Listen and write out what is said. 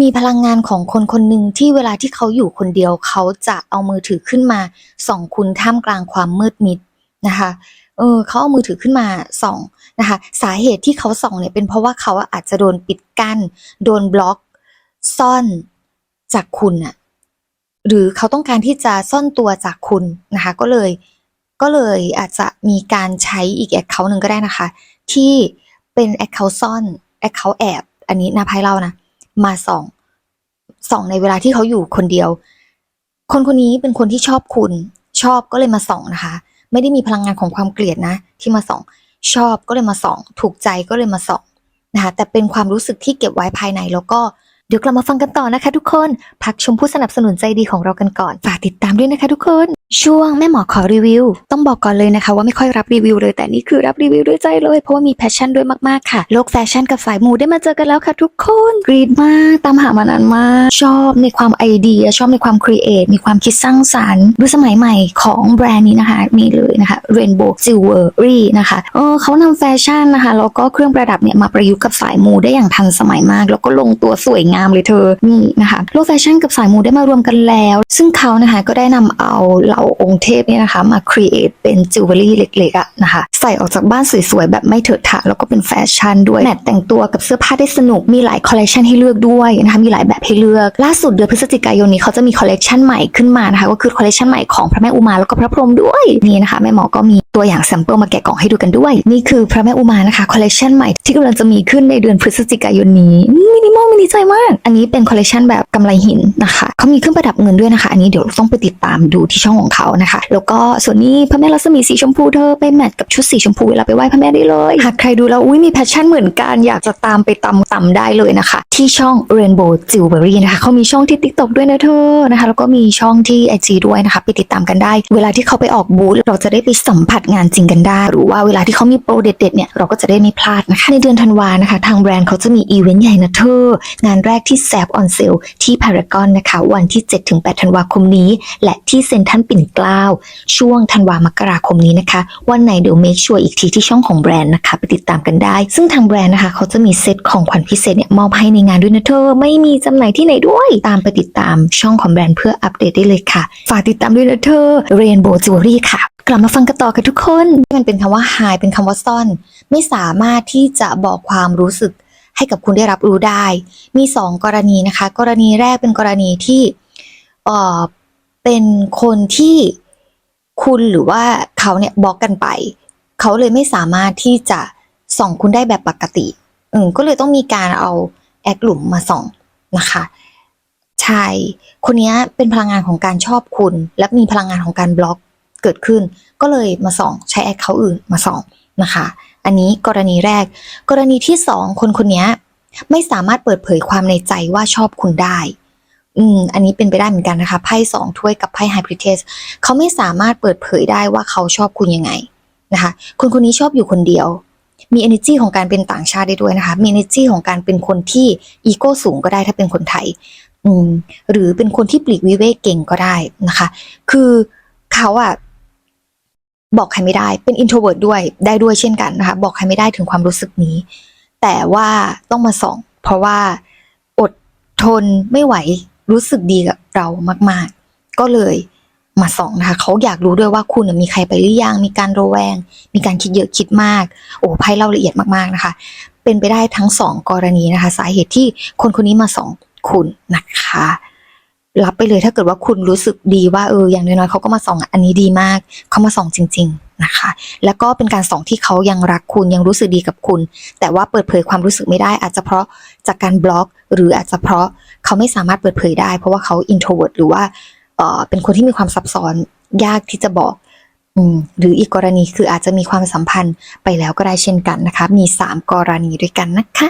มีพลังงานของคนคนหนึ่งที่เวลาที่เขาอยู่คนเดียวเขาจะเอามือถือขึ้นมาส่องคุณท่ามกลางความมืดมิดนะคะเออเขาเอามือถือขึ้นมาส่องนะคะ สาเหตุที่เขาส่องเนี่ยเป็นเพราะว่าเขาอาจจะโดนปิดกั้น โดนบล็อก ซ่อนจากคุณน่ะหรือเขาต้องการที่จะซ่อนตัวจากคุณนะคะ ก็เลยก็เลยอาจจะมีการใช้อีกแอคเคาท์หนึ่งก็ได้นะคะ ที่เป็นแอคเคาท์ซ่อนแอคเคาท์แอบอันนี้นาภัยเล่านะ มาส่องส่องในเวลาที่เขาอยู่คนเดียว คนคนนี้เป็นคนที่ชอบคุณชอบก็เลยมาส่องนะคะ ไม่ได้มีพลังงานของความเกลียดนะ ที่มาส่อง ชอบก็เลยมาส่อง ถูกใจก็เลยมาส่องนะคะแต่เป็นความรู้สึกที่เก็บไว้ภายในแล้วก็เดี๋ยวกลับมาฟังกันต่อนะคะ ทุกคน พักชมผู้สนับสนุนใจดีของเรากันก่อน ฝากติดตามด้วยนะคะ ทุกคน ช่วงแม่หมอขอรีวิว ต้องบอกก่อนเลยนะคะว่าไม่ค่อยรับรีวิวเลยแต่นี่คือรับรีวิวด้วยใจเลยเพราะว่ามีแพชชั่นด้วยมากๆค่ะโลกแฟชั่นกับสายมูได้มาเจอกันแล้วค่ะทุกคนกรีดมากตามหามานานมากชอบในความไอเดีย ชอบในความครีเอทมีความคิดสร้างสรรค์ดูสมัยใหม่ของแบรนด์นี้นะคะมีเลย นะคะ Rainbow Jewelry นะคะเออเขานำแฟชั่นนะคะแล้วก็เครื่องประดับเนี่ยมาประยุกต์กับสายมูได้อย่างทันสมัยมาก แล้วก็ลงตัวสวยงามเลยเธอนี่นะคะโลกแฟชั่นกับสายมูได้มารวมกันแล้ว ซึ่งเขานะคะก็ได้นำเอาเหล่าองค์เทพเนี่ยนะคะมาครีเอทเป็นจิวเวลรี่เล็กๆอะนะคะใส่ออกจากบ้านสวยๆแบบไม่เถิดถางแล้วก็เป็นแฟชั่นด้วยแมทแต่งตัวกับเสื้อผ้าได้สนุกมีหลายคอลเลคชันให้เลือกด้วยนะคะมีหลายแบบให้เลือก ล่าสุดเดือนพฤศจิกายนนี้เขาจะมีคอลเลคชันใหม่ขึ้นมานะคะก็คือคอลเลคชันใหม่ของพระแม่อุมาแล้วก็พระพรหมด้วยนี่นะคะแม่หมอก็มี ตัวอย่างแซมเปิลมาแกะกล่องให้ดูกันด้วย นี่คือพระแม่อุมานะคะคอลเลคชันใหม่ที่กำลังจะมีขึ้นในเดือนพฤศจิกายนนี้มินิมอลมินิใจมาก อันนี้เป็นคอลเลคชันแบบกำไรหินนะคะเขามีเครื่องประดับเงินด้วยนะคะ อันนี้เดี๋ยวต้องไปติดตามดูที่ช่องของเขานะคะ แล้วก็ส่วนนี้พระแม่รัศมีสีชมพูเธอไปแมทกับชุดสีชมพูเวลาไปไหว้พระแม่ได้เลยหากใครดูแล้วอุ้ยมีแพชชั่นเหมือนกันอยากจะตามไปตำตำได้เลยนะคะ ที่ช่อง Rainbow Jewelry นะคะเขามีช่องที่ TikTok ด้วยนะเธอนะคะ แล้วก็มีช่องที่ IG ด้วยนะคะไปติดตามกันได้ เวลาที่เขาไปออกบูธเราจะได้ไปสัมผัสงานจริงกันได้ หรือว่าเวลาที่เขามีโปรเด็ดๆเนี่ยเราก็จะได้ไม่พลาดนะคะ ในเดือนธันวานะคะ ทางแบรนด์เขาจะมีอีเวนต์ใหญ่นะเธองานแรกที่แซบออนเซลที่พารากอนนะคะ วันที่ 7-8 ธันวาคมนี้ และที่เซ็นทรัลปิ่นเกล้าช่วงธันวามกราคมนี้นะคะ วันไหนเดี๋ยวเมคชัวร์อีกทีที่ช่องของแบรนด์นะคะไปติดตามกันได้ ซึ่งทางแบรนด์นะคะเขาจะมีเซตของขวัญพิเศษเนี่ยมอบให้ในงานด้วยนะเธอ ไม่มีจำหน่ายที่ไหนด้วย ตามไปติดตามช่องของแบรนด์เพื่ออัปเดตได้เลยค่ะ ฝากติดตามด้วยนะเธอ Rainbow Jewelry ค่ะ กลับมาฟังกันต่อกันทุกคน มันเป็นคำว่า hide เป็นคำว่าซ่อน ไม่สามารถที่จะบอกความรู้สึกให้กับคุณได้รับรู้ได้ มีสองกรณีนะคะ กรณีแรกเป็นกรณีที่เอ่อเป็นคนที่คุณหรือว่าเขาเนี่ยบล็อกกันไป เขาเลยไม่สามารถที่จะส่องคุณได้แบบปกติ อืมก็เลยต้องมีการเอาแอคหลุมมาส่องนะคะใช่คนนี้เป็นพลังงานของการชอบคุณ และมีพลังงานของการบล็อก เกิดขึ้น ก็เลยมาส่องใช้แอคเขาอื่นมาส่องนะคะ อันนี้กรณีแรก กรณีที่สองคนคนนี้ไม่สามารถเปิดเผยความในใจว่าชอบคุณได้ อืม อันนี้เป็นไปได้เหมือนกันนะคะ ไพ่สองถ้วยกับไพ่ไฮบริเทสเขาไม่สามารถเปิดเผยได้ว่าเขาชอบคุณยังไงนะคะ คนคนนี้ชอบอยู่คนเดียว มี energy ของการเป็นต่างชาติได้ด้วยนะคะ มี energy ของการเป็นคนที่อีโก้สูงก็ได้ถ้าเป็นคนไทย อืม หรือเป็นคนที่ปลีกวิเวกเก่งก็ได้นะคะ คือเขาอะ บอกใครไม่ได้ เป็น introvert ด้วยได้ด้วยเช่นกันนะคะ บอกใครไม่ได้ถึงความรู้สึกนี้ แต่ว่าต้องมาส่อง เพราะว่าอดทนไม่ไหวรู้สึกดีกับเรามาก ๆ ก็เลยมาส่องนะคะเขาอยากรู้ด้วยว่าคุณมีใครไปหรือยังมีการระแวง มีการคิดเยอะคิดมาก โอ้ไพ่เล่าละเอียดมากๆนะคะ เป็นไปได้ทั้งสองกรณีนะคะ สาเหตุที่คนคนนี้มาส่องคุณนะคะ รับไปเลยถ้าเกิดว่าคุณรู้สึกดีว่าเอออย่างน้อยๆเขาก็มาส่องอันนี้ดีมาก เขามาส่องจริง ๆนะคะ แล้วก็เป็นการส่องที่เขายังรักคุณยังรู้สึกดีกับคุณ แต่ว่าเปิดเผยความรู้สึกไม่ได้ อาจจะเพราะจากการบล็อก หรืออาจจะเพราะเขาไม่สามารถเปิดเผยได้ เพราะว่าเขา introvert หรือว่าเออเป็นคนที่มีความซับซ้อนยากที่จะบอกหรืออีกกรณีคืออาจจะมีความสัมพันธ์ไปแล้วก็ได้เช่นกันนะคะ มีสามกรณีด้วยกันนะคะ